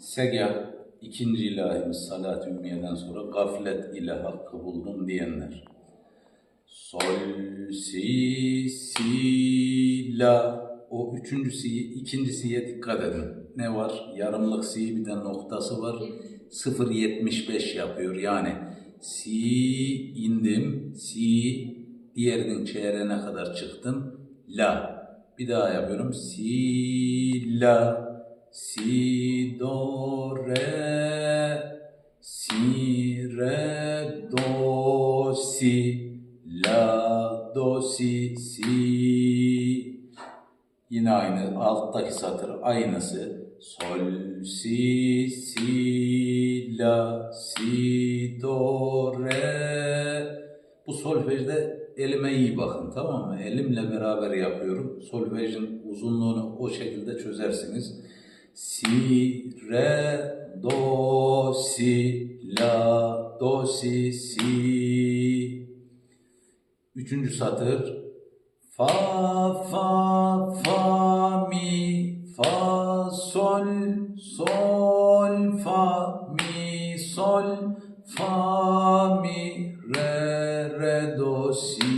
Segah ikinci ilahimiz salat-ı ümmiyeden sonra gaflet ile hakkı buldum diyenler. Sol, si, si, la. O üçüncü si, ikinci si'ye dikkat edin. Ne var? Yarımlık si bir de noktası var. 0.75 yapıyor. Yani si indim, si diğerinin çeyreğine kadar çıktım. La. Bir daha yapıyorum. Si, la, si, do, re, si, re, do, si, la, do, si, si. Yine aynı alttaki satır aynısı. Sol, si, si, la, si, do, re. Bu solfejde elime iyi bakın tamam mı? Elimle beraber yapıyorum. Solfejin uzunluğunu o şekilde çözersiniz. Si, re, do, si, la, do, si, si. Üçüncü satır. Fa, fa, fa, mi, fa, sol, sol, fa, mi, sol, fa, mi, re, re, do, si.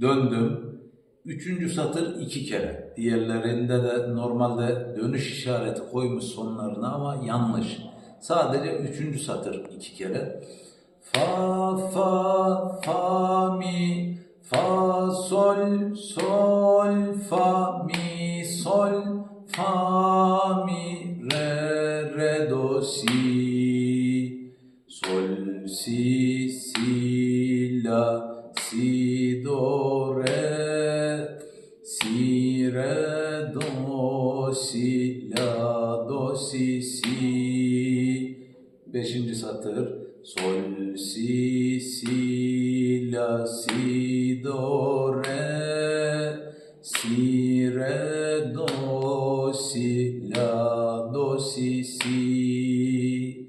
Döndüm. Üçüncü satır iki kere. Diğerlerinde de normalde dönüş işareti koymuş sonlarına ama yanlış. Sadece üçüncü satır iki kere. Fa, fa, fa, mi, fa, sol, sol, fa, mi, sol, fa, mi, re, re, do, si. Sol, si, si, la, si, do, do, si, la, do, si, si. Beşinci satır. Sol, si, si, la, si, do, re, si, re, do, si, la, do, si, si.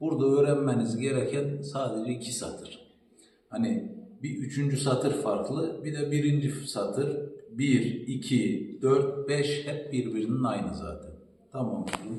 Burada öğrenmeniz gereken sadece iki satır. Hani bir üçüncü satır farklı, bir de birinci satır. Bir, iki, dört, beş hep birbirinin aynı zaten. Tamam.